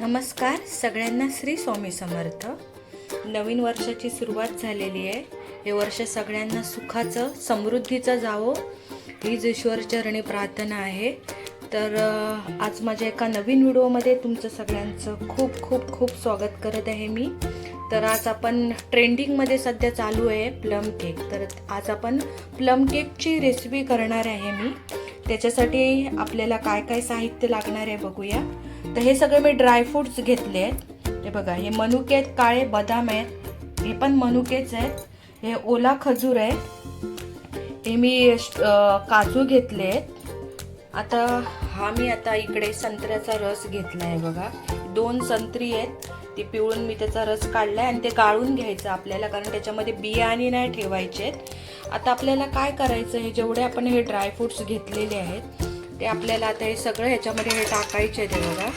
नमस्कार सगळ्यांना श्री स्वामी समर्थ. नवीन वर्षाची सुरुवात झालेली आहे. हे वर्ष सगळ्यांना सुखाचं समृद्धीचं जावो. हीच ईश्वरचरणी प्रार्थना आहे. तर आज माझ्या एका नवीन व्हिडिओमध्ये तुमचं सगळ्यांचं खूप खूप खूप स्वागत करत आहे मी. तर आज आपण ट्रेंडिंगमध्ये सध्या चालू आहे प्लम केक. तर आज आपण प्लम केकची रेसिपी करणार आहे मी. त्याच्यासाठी आपल्याला काय काय साहित्य लागणार आहे बघूया. तर हे सगळे मी ड्रायफ्रुट्स घेतले आहेत. हे बघा हे मनुके आहेत काळे बदाम आहेत. हे पण मनुकेच आहेत. हे ओला खजूर आहेत. हे मी काजू घेतले आहेत. आता हा मी आता इकडे संत्र्याचा रस घेतला आहे बघा. दोन संत्री आहेत. ती पिळून मी त्याचा रस काढला आहे आणि ते गाळून घ्यायचं आपल्याला कारण त्याच्यामध्ये बियाणे नाही ठेवायचे. आहेत आता आपल्याला काय करायचं हे जेवढे आपण हे ड्रायफ्रुट्स घेतलेले आहेत ते आपल्याला आता हे सगळं ह्याच्यामध्ये हे टाकायचे ते बघा.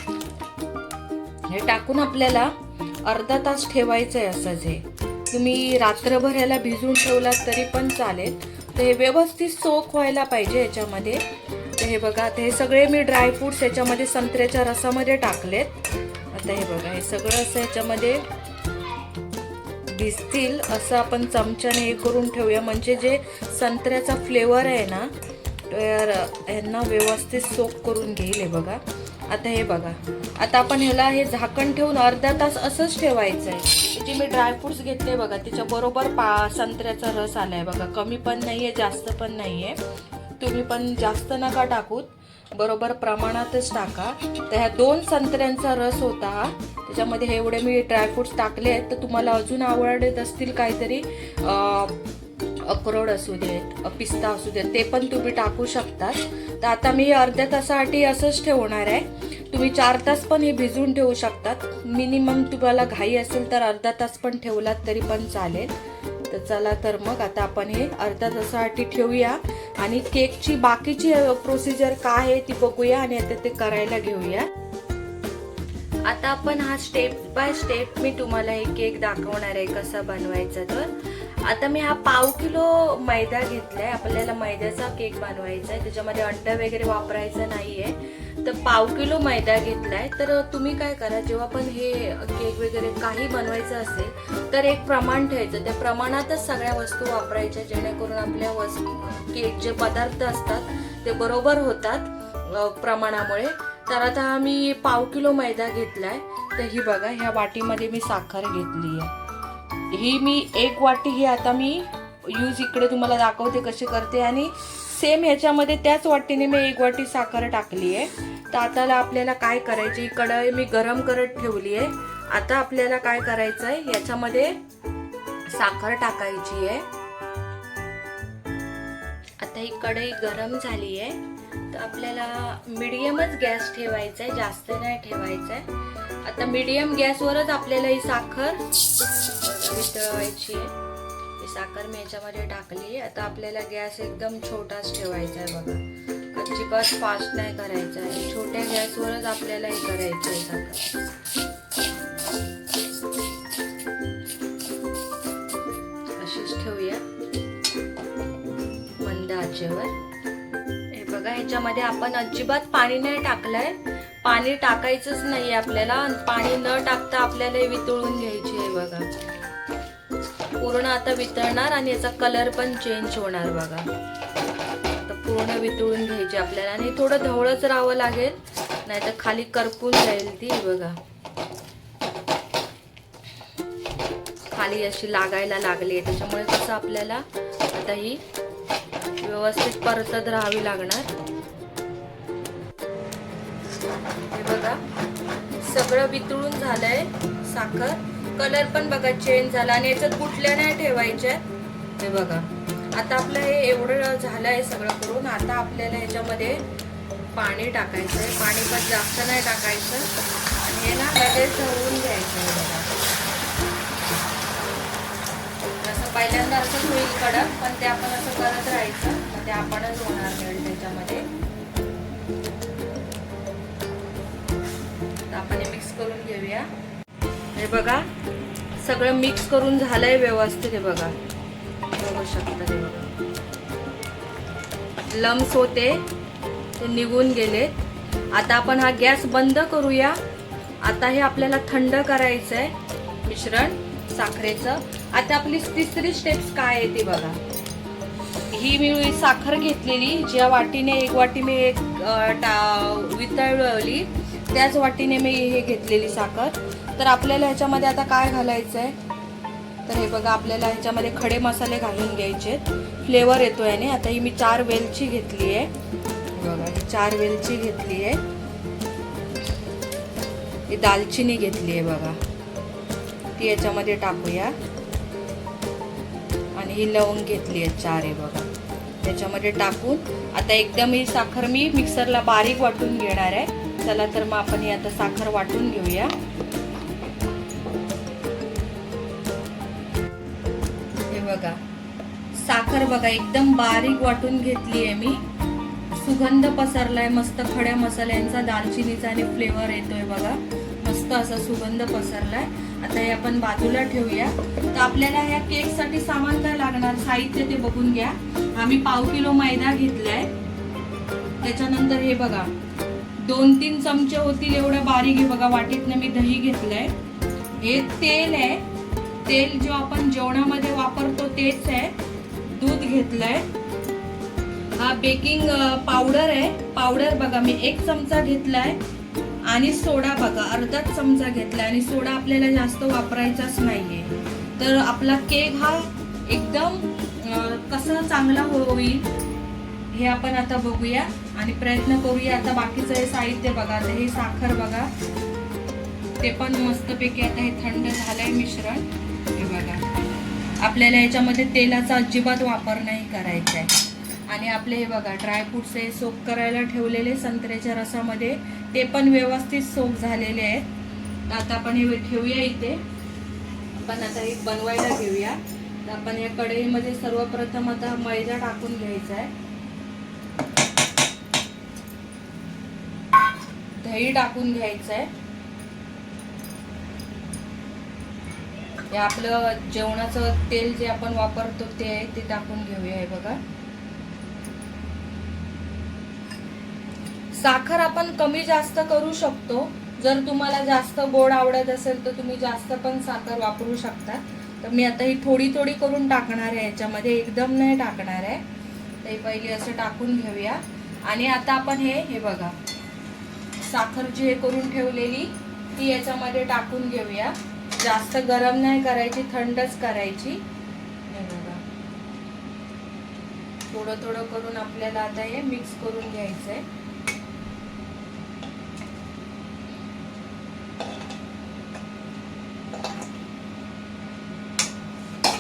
हे टाकून आपल्याला अर्धा तास ठेवायचं आहे असंच हे तुम्ही रात्रभर ह्याला भिजून ठेवलात तरी पण चालेल. तर हे व्यवस्थित सोक व्हायला पाहिजे याच्यामध्ये तर हे बघा आता हे सगळे मी ड्रायफ्रुट्स याच्यामध्ये संत्र्याच्या रसामध्ये टाकलेत. आता हे बघा हे सगळं असं याच्यामध्ये दिसतील. असं आपण चमच्याने हे करून ठेवूया. म्हणजे जे संत्र्याचा फ्लेवर आहे ना तर यांना व्यवस्थित सोप करून घेईल हे बघा. आता हे बघा. आता आपण ह्याला हे झाकण ठेवून अर्धा तास असंच ठेवायचं आहे जे मी ड्रायफ्रुट्स घेतले बघा त्याच्या बरोबर पा संत्र्याचा रस आला आहे बघा. कमी पण नाही आहे जास्त पण नाही आहे तुम्ही पण जास्त नका टाकूत. बरोबर प्रमाणातच टाका. तर ह्या दोन संत्र्यांचा रस होता. हा त्याच्यामध्ये हे एवढे मी ड्रायफ्रुट्स टाकले आहेत तर तुम्हाला अजून आवडत असतील काहीतरी अक्रोड असू देत पिस्ता असू देत ते पण तुम्ही टाकू शकतात. तर आता मी अर्ध्या तासासाठी असंच ठेवणार आहे. तुम्ही चार तास पण हे भिजवून ठेवू शकतात. मिनिमम तुम्हाला घाई असेल तर अर्धा तास पण ठेवलात तरी पण चालेल. तर चला तर मग आता आपण हे अर्धा तासासाठी ठेवूया. आणि केकची बाकीची प्रोसिजर काय आहे ती बघूया आणि आता ते करायला घेऊया. आता आपण हा स्टेप बाय स्टेप मी तुम्हाला हे केक दाखवणार आहे कसा बनवायचा तर. आता मी हा पाव किलो मैदा घेतलाय. आपल्याला मैद्याचा केक बनवायचा आहे त्याच्यामध्ये अंड वगैरे वापरायचं नाहीये. तर पाव किलो मैदा घेतलाय. तर तुम्ही काय करा जेव्हा पण हे केक वगैरे काही बनवायचं असेल तर एक प्रमाण ठेवायचं. त्या प्रमाणातच सगळ्या वस्तू वापरायच्या जेणेकरून आपल्या वस्तू केक जे पदार्थ असतात ते बरोबर होतात प्रमाणामुळे. तर आता मी पाव किलो मैदा घेतलाय. तर ही बघा ह्या वाटीमध्ये मी साखर घेतली आहे ही मी एक वाटी ही आता मी यूज इकडे तुम्हाला दाखवते कशी करते. आणि सेम ह्याच्यामध्ये त्याच वाटीने मी एक वाटी साखर टाकली आहे. तर आता आपल्याला काय करायची? ही कढई मी गरम करत ठेवली आहे. आता आपल्याला काय करायचं आहे? याच्यामध्ये साखर टाकायची आहे. आता ही कढई गरम झाली आहे. तर आपल्याला मिडियमच गॅस ठेवायचा आहे जास्त नाही ठेवायचा आहे आता मिडियम गॅसवरच आपल्याला ही साखर वितळवायची आहे ही साखर मी याच्यामध्ये टाकली आहे आता आपल्याला गॅस एकदम छोटाच ठेवायचा आहे बघा. अजिबात फास्ट नाही करायचा आहे छोट्या गॅसवरच आपल्याला हे करायचं आहे साखर. अशीच ठेवूया. मंद आचेवर. ह्याच्यामध्ये आपण अजिबात पाणी नाही टाकलंय. पाणी टाकायचंच नाही आपल्याला. पाणी न टाकता आपल्याला हे वितळून घ्यायची आहे बघा. पूर्ण आता वितळणार आणि याचा कलर पण चेंज होणार बघा. आता पूर्ण वितळून घ्यायची आपल्याला. आणि थोडं धवळच राहावं लागेल. नाहीतर खाली करपून जाईल ती बघा. खाली अशी लागायला लागली आहे. त्याच्यामुळे कसं आपल्याला आता ही व्यवस्थित परतत राहावी लागणार. हे बघा. सगळं वितळून झालंय साखर. कलर पण बघा चेंज झाला आणि याच्यात कुठल्या नाही ठेवायच्या. हे बघा. आता आपलं हे एवढं झालंय सगळं करून. आता आपल्याला ह्याच्यामध्ये पाणी टाकायचं आहे पाणी पण जास्त नाही टाकायचं. आणि हे ना लगेच होऊन घ्यायचं आहे बघा. असं पहिल्यांदा असं होईल कडक पण ते आपण असं करत राहायचं. मग ते आपणच होणार मिळेल त्याच्यामध्ये. आपण हे मिक्स करून घेऊया. हे बघा सगळं मिक्स करून झालंय व्यवस्थित हे बघा. बघू शकता हे बघा. लम्स होते ते निघून गेलेत आता आपण हा गॅस बंद करूया. आता हे आपल्याला थंड करायचं आहे मिश्रण साखरेचं. आता आपली तिसरी स्टेप्स काय आहे ती बघा. ही मी साखर घेतलेली. ज्या वाटीने एक वाटी मी एक टा वितळवली त्याच वाटीने मी हे घेतलेली साखर. तर आपल्याला ह्याच्यामध्ये आता काय घालायचं आहे तर हे बघा आपल्याला ह्याच्यामध्ये खडे मसाले घालून घ्यायचे फ्लेवर येतो याने आता ही मी चार वेलची घेतली आहे. बघा ही चार वेलची घेतली आहे. ही दालचिनी घेतली आहे बघा. ती याच्यामध्ये टाकूया. आणि ही लवंग घेतली आहे चार आहे बघा. त्याच्यामध्ये टाकून आता एकदम ही साखर मी मिक्सरला बारीक वाटून घेणार आहे. चला तर मग आपण आता साखर वाटून घेऊया. हे बघा साखर बघा एकदम बारीक वाटून घेतली आहे मी. सुगंध पसरलाय मस्त खड्या मसाल्यांचा दालचिनीचा आणि फ्लेवर येतोय बघा. मस्त असा सुगंध पसरलाय. आता हे आपण बाजूला ठेवूया. तर आपल्याला ह्या केकसाठी सामान काय लागणार? साहित्य ते बघून घ्या. आम्ही पाव किलो मैदा घेतलाय. त्याच्यानंतर हे बघा दोन तीन चमचे होतील एवढं बारीक. आहे बघा वाटीतनं मी दही घेतलंय. हे तेल आहे. तेल जो आपण जेवणामध्ये वापरतो तेच आहे. दूध घेतलंय. हा बेकिंग पावडर आहे. पावडर बघा मी एक चमचा घेतलाय. आणि सोडा बघा अर्धाच चमचा घेतलाय. आणि सोडा आपल्याला जास्त वापरायचाच नाहीये. तर आपला केक हा एकदम कसा चांगला होईल हे आपण आता बघूया. आणि प्रयत्न करूया आता बाकीचं हे साहित्य बघा आता हे साखर बघा. ते पण मस्तपैकी आता हे थंड झालंय मिश्रण. हे बघा. आपल्याला याच्यामध्ये तेलाचा अजिबात वापर नाही करायचा आहे आणि आपले हे बघा ड्रायफ्रुट्स हे सोप करायला ठेवलेले संत्र्याच्या रसामध्ये. ते पण व्यवस्थित सोप झालेले आहेत. तर आता आपण हे ठेवूया इथे. आपण आता हे बनवायला घेऊया. तर आपण या कढईमध्ये सर्वप्रथम आता मैदा टाकून घ्यायचा आहे दही टाकून घ्यायचं आहे हे आपलं जेवणाचं तेल जे आपण वापरतो ते आहे ते टाकून घेऊया हे बघा. साखर आपण कमी जास्त करू शकतो. जर तुम्हाला जास्त गोड आवडत असेल तर तुम्ही जास्त पण साखर वापरू शकता. तर मी आता ही थोडी थोडी करून टाकणार आहे याच्यामध्ये एकदम नाही टाकणार आहे. तर पहिले पहिली असं टाकून घेऊया. आणि आता आपण हे हे बघा. साखर जी हे करून ठेवलेली ती याच्यामध्ये टाकून घेऊया. जास्त गरम नाही करायची थंडच करायची. थोडं थोडं करून आपल्याला आता हे मिक्स करून घ्यायचंय.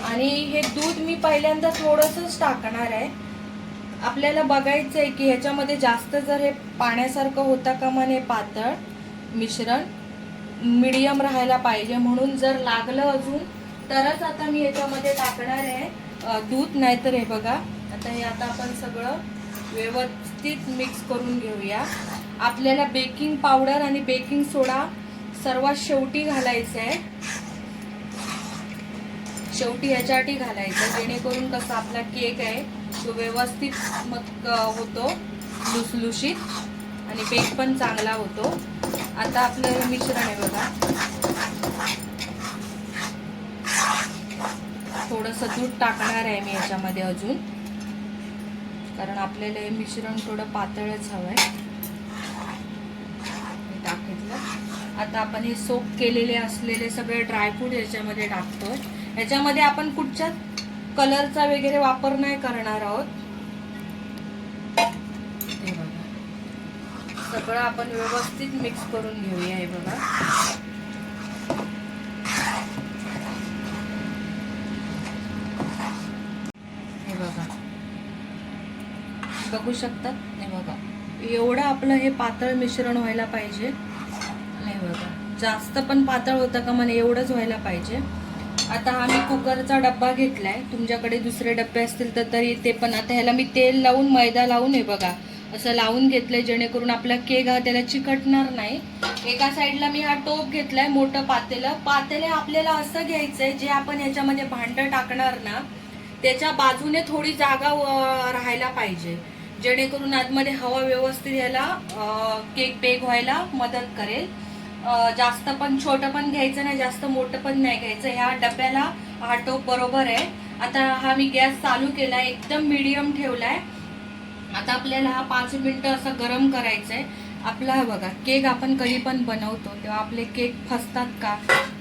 आणि हे दूध मी पहिल्यांदा थोडंसंच टाकणार आहे. आपल्याला बघायचं आहे की ह्याच्यामध्ये जास्त जर हे पाण्यासारखं होता का म्हणे पातळ मिश्रण मीडियम राहायला पाहिजे. म्हणून जर लागलं अजून तरच आता मी याच्यामध्ये टाकणार आहे दूध. नाहीतर हे बघा आता हे आता आपण सगळं व्यवस्थित मिक्स करून घेऊया. आपल्याला बेकिंग पावडर आणि बेकिंग सोडा सर्वात शेवटी घालायचं आहे शेवटी ह्याच्यासाठी घालायचं जेणेकरून कसं आपला केक आहे तो व्यवस्थित मग होतो लुसलुशीत आणि बेक पण चांगला होतो. आता आपलं हे मिश्रण आहे बघा. थोडंसं दूध टाकणार आहे मी याच्यामध्ये अजून. कारण आपल्याला हे मिश्रण थोडं पातळच हवं आहे टाकितलं आता आपण हे सोप केलेले असलेले सगळे ड्रायफ्रूट याच्यामध्ये टाकतोय. याच्यामध्ये आपण कुठच्या कलरचा वगैरे वापर नाही करणार आहोत. हे बघा. सगळं आपण व्यवस्थित मिक्स करून घेऊया हे बघा. हे बघा. बघू शकतात? हे बघा. एवढं आपलं हे पातळ मिश्रण व्हायला पाहिजे. नाही बघा. जास्त पण पातळ होतं का म्हणे एवढंच व्हायला पाहिजे. आता हा मी कुकरचा डब्बा घेतलाय. तुमच्याकडे दुसरे डब्बे असतील तर तरी ते पण. आता ह्याला मी तेल लावून मैदा लावून हे बघा. असं लावून घेतलंय जेणेकरून आपला केक हा त्याला चिकटणार नाही. एका साईडला मी हा टोप घेतलाय मोठं पातेलं. पातेलं आपल्याला असं घ्यायचंय जे आपण याच्यामध्ये भांडं टाकणार ना त्याच्या बाजूने थोडी जागा राहायला पाहिजे. जेणेकरून आतमध्ये हवा व्यवस्थित याला केक बेक व्हायला मदत करेल. जास्त पण छोटं पण घ्यायचं नाही जास्त मोठं पण नाही घ्यायचं. ह्या डब्याला हा टोप बरोबर आहे. आता हा मी गॅस चालू केलाय एकदम मीडियम ठेवलाय. आता आपल्याला हा पाच मिनिटं असं गरम करायचं आहे आपला बघा केक आपण कधी पण बनवतो तेव्हा आपले केक फसतात का?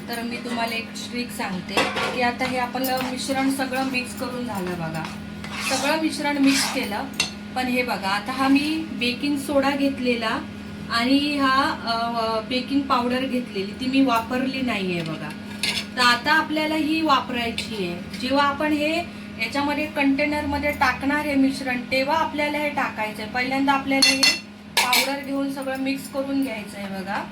तर मी तुम्हाला एक ट्रिक सांगते की आता हे आपण मिश्रण सगळं मिक्स करून झालं बघा. सगळं मिश्रण मिक्स केलं. पण हे बघा आता हा मी बेकिंग सोडा घेतलेला. आणि हा बेकिंग पावडर घेतलेली ती मी वापरली नाही आहे बघा. तर आता आपल्याला ही वापरायची आहे. जेव्हा आपण हे याच्यामध्ये कंटेनरमध्ये टाकणार हे मिश्रण तेव्हा आपल्याला हे टाकायचं आहे पहिल्यांदा आपल्याला हे पावडर घेऊन सगळं मिक्स करून घ्यायचं आहे बघा.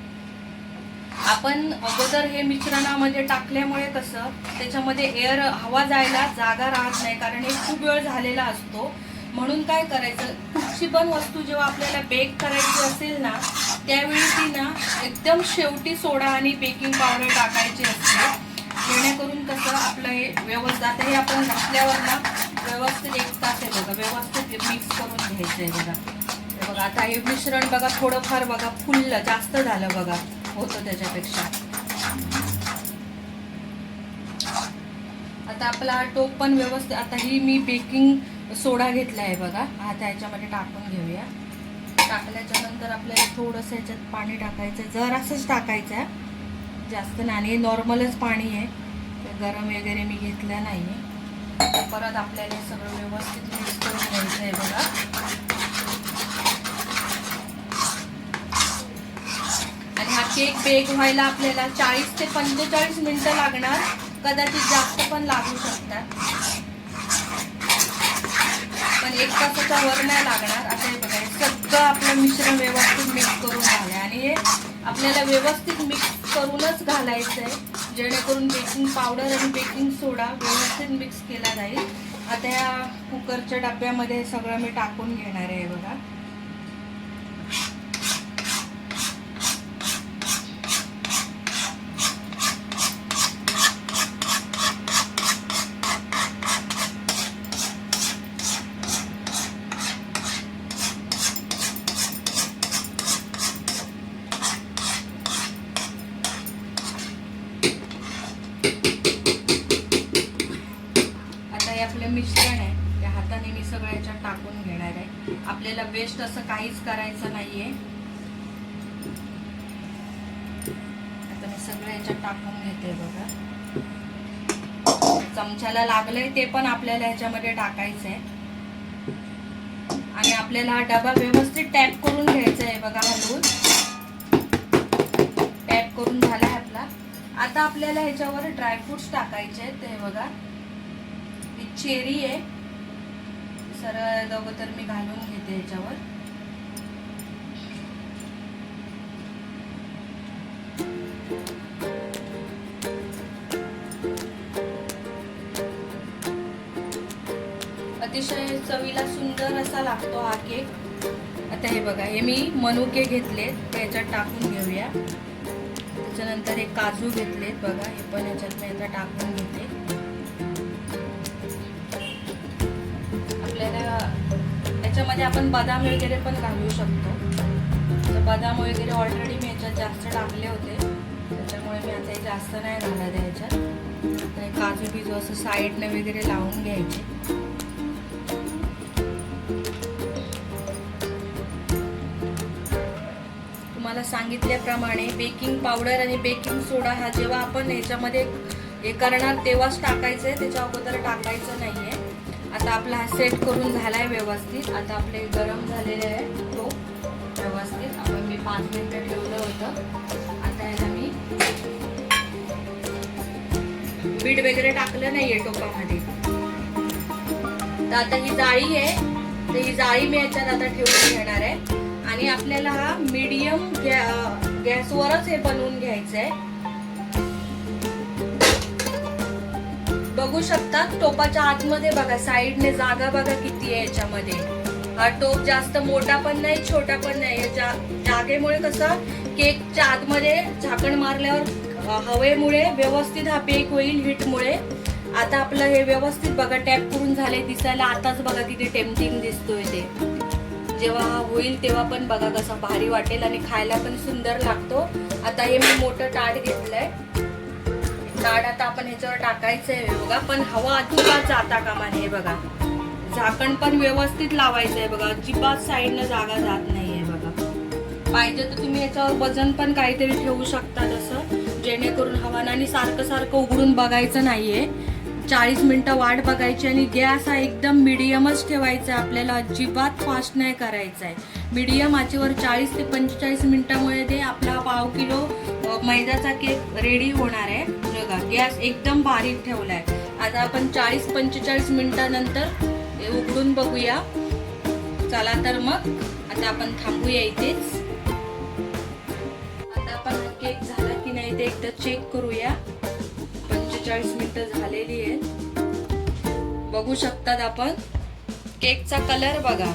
आपण अगोदर हे मिश्रणामध्ये टाकल्यामुळे कसं त्याच्यामध्ये एअर हवा जायला जागा राहत नाही कारण हे खूप वेळ झालेला असतो. म्हणून काय करायचं? कुठची पण वस्तू जेव्हा आपल्याला बेक करायची असेल ना त्यावेळी ती ना एकदम शेवटी सोडा आणि बेकिंग पावडर टाकायची असते. जेणेकरून कसं आपलं हे व्यवस्थित आता हे आपण घातल्यावर ना व्यवस्थित एक तास आहे बघा व्यवस्थित मिक्स करून घ्यायचं आहे बघा. हे बघा आता हे मिश्रण बघा थोडंफार बघा फुललं जास्त झालं बघा होतं त्याच्यापेक्षा. आता आपला हा टोप पण व्यवस्थित आता ही मी बेकिंग सोडा घेतला आहे बघा. हा त्याच्यामध्ये टाकून घेऊया. टाकल्याच्या नंतर आपल्याला थोडंसं ह्याच्यात पाणी टाकायचं जरासंच टाकायचं आहे. जास्त नाही. नॉर्मलच पाणी आहे. गरम वगैरे मी घेतलं नाही आहे परत आपल्याला हे सगळं व्यवस्थित मिक्स करून घ्यायचं आहे बघा. आणि हा केक बेक व्हायला आपल्याला चाळीस ते पंचेचाळीस मिनटं लागणार. कदाचित जास्त पण लागू शकतात. पण एक तासाच्या वर नाही लागणार असं हे बघा सगळं आपलं मिश्रण व्यवस्थित मिक्स करून घालाय. आणि हे आपल्याला व्यवस्थित मिक्स करूनच घालायचं आहे जेणेकरून बेकिंग पावडर आणि बेकिंग सोडा व्यवस्थित मिक्स केला जाईल. आता या कुकरच्या डब्यामध्ये सगळं मी टाकून घेणार आहे बघा. हे आपलं मिश्रण आहे. त्या हाताने मी सगळं याच्यात टाकून घेणार आहे. आपल्याला वेस्ट असं काहीच करायचं नाहीये. आता मी सगळं याच्यात टाकून घेते बघा. चमच्याला लागलंय ते पण आपल्याला ह्याच्यामध्ये टाकायचं आहे आणि आपल्याला हा डबा व्यवस्थित टॅप करून घ्यायचा आहे बघा हलवून. टॅप करून झालाय आपला. आता आपल्याला ह्याच्यावर ड्रायफ्रुट्स टाकायचे आहेत ते बघा. चेरी आहे. सरळ अगोदर मी घालून घेते याच्यावर. अतिशय चवीला सुंदर असा लागतो हा केक. आता हे बघा हे मी मनुके घेतले ते याच्यात टाकून घेऊया. त्याच्यानंतर हे काजू घेतलेत बघा हे पण याच्यात मी आता टाकून घेते. याच्यामध्ये आपण बदाम वगैरे पण घालू शकतो. तर बदाम वगैरे ऑलरेडी मी याच्यात जास्त टाकले होते. त्याच्यामुळे मी आता हे जास्त नाही घालत आहे याच्यात. तर काजू बिजू असं साईडने वगैरे लावून घ्यायचे. तुम्हाला सांगितल्याप्रमाणे बेकिंग पावडर आणि बेकिंग सोडा हा जेव्हा आपण याच्यामध्ये हे करणार तेव्हाच टाकायचं आहे. त्याच्या अगोदर टाकायचं नाही आहे आता आपला हा सेट करून झाला आहे व्यवस्थित. आता आपले गरम झालेले आहे तो व्यवस्थित. आपण मी पाच मिनटं ठेवलं होतं. आता याला मी बीट वगैरे टाकलं नाही आहे टोपामध्ये. तर आता ही जाळी आहे. तर ही जाळी मी याच्यात आता ठेवून घेणार आहे. आणि आपल्याला हा मीडियम गॅसवरच हे बनवून घ्यायचं आहे बघू शकता टोपाच्या आतमध्ये बघा साईडने जागा बघा किती आहे याच्यामध्ये. हा टोप जास्त मोठा पण नाही छोटा पण नाही. या जा- जागेमुळे कसं केकच्या आतमध्ये झाकण मारल्यावर हवेमुळे व्यवस्थित हा बेक होईल हिटमुळे आता आपलं हे व्यवस्थित बघा टॅप करून झाले दिसायला आताच बघा किती टेम्पटिंग दिसतोय ते. जेव्हा हा होईल तेव्हा पण बघा कसा भारी वाटेल आणि खायला पण सुंदर लागतो. आता हे मी मोठं टाट घेतलंय. ताट आता आपण ह्याच्यावर टाकायचं आहे बघा. पण हवा अजिबात जाता कामा नये बघा. झाकण पण व्यवस्थित लावायचं आहे बघा. अजिबात साईडनं जागा जात नाहीये बघा. पाहिजे तर तुम्ही याच्यावर वजन पण काहीतरी ठेवू शकता तसं. जेणेकरून हवानाने सारखं सारखं उघडून बघायचं नाहीये. चाळीस मिनिटं वाट बघायची आणि गॅस हा एकदम मिडियमच ठेवायचा आहे. आपल्याला अजिबात फास्ट नाही करायचा आहे. मिडियम आचेवर चाळीस ते पंचेचाळीस मिनटामुळे ते आपला पाव किलो मैद्याचा केक रेडी होणार आहे. बघा गॅस एकदम बारीक आहे. आता आपण चाळीस पंचेचाळीस मिनिटानंतर उघडून बघूया. चला तर मग आता आपण थांबूया इथेच. आता आपण केक झाला की नाही ते एकदा चेक करूया. पंचेचाळीस मिनिटं झालेली आहेत. बघू शकतात आपण. केकचा कलर बघा.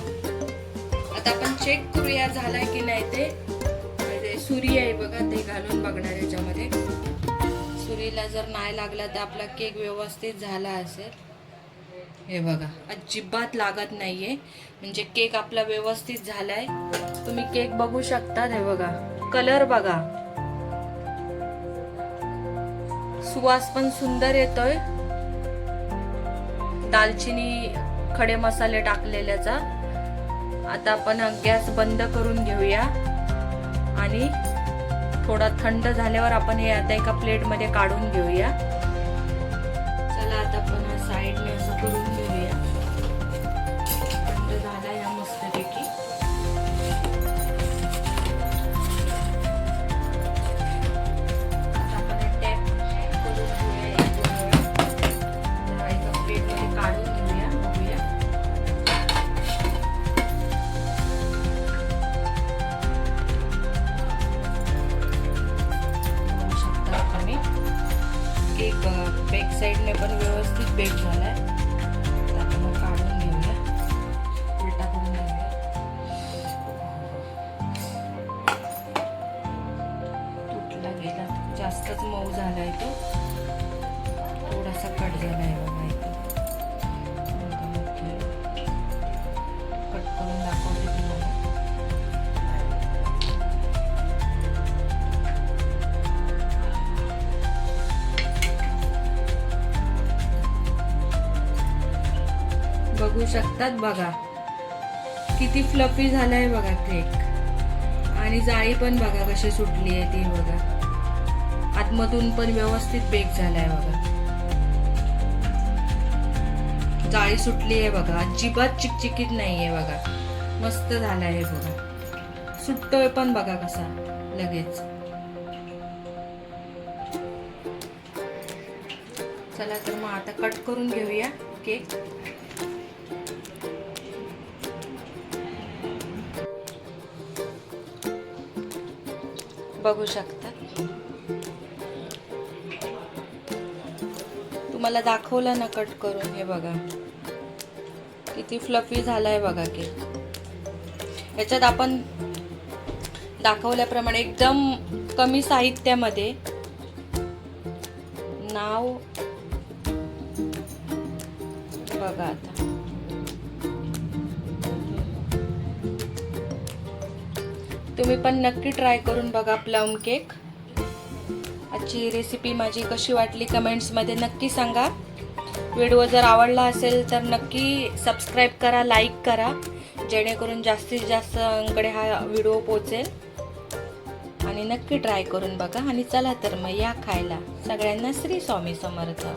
आता आपण चेक करूया झालाय की नाही ते. सुरी आहे बघा ते घालून बघणार याच्यामध्ये. सुरीला जर नाही लागला तर आपला केक व्यवस्थित झाला असेल. हे बघा अजिबात लागत नाहीये. म्हणजे केक आपला व्यवस्थित झालाय. तुम्ही केक बघू शकता हे बघा. कलर बघा. सुवास पण सुंदर येतोय. दालचिनी खडे मसाले टाकलेल्याचा. आता आपण गॅस बंद करून घेऊया. आणि थोडा थंड झाल्यावर आपण हे आता एका प्लेटमध्ये काढून घेऊया. शकतात बघा. किती फ्लफी झालाय बघा केक आणि जाळी पण बघा कशी सुटली आहे ती बघा. आतमधून पण व्यवस्थित बेक झालाय बघा. जाळी सुटली आहे बघा. अजिबात चिकचिकीत नाही आहे बघा. मस्त झालाय बघा. सुटतोय पण बघा कसा. लगेच. चला तर मग आता कट करून घेऊया केक बघू शकता. तुम्हाला दाखवलं ना कट करून हे बघा. किती फ्लफी झालाय बघा की. याच्यात आपण दाखवल्याप्रमाणे एकदम कमी साहित्यामध्ये नाव बघा आता. तुम्ही पण नक्की ट्राय करून बघा प्लम केक आजची रेसिपी माझी कशी वाटली कमेंट्समध्ये नक्की सांगा. व्हिडिओ जर आवडला असेल तर नक्की सबस्क्राईब करा लाईक करा. जेणेकरून जास्तीत जास्तकडे हा व्हिडिओ पोचेल. आणि नक्की ट्राय करून बघा. आणि चला तर मग या खायला. सगळ्यांना श्री स्वामी समर्थ.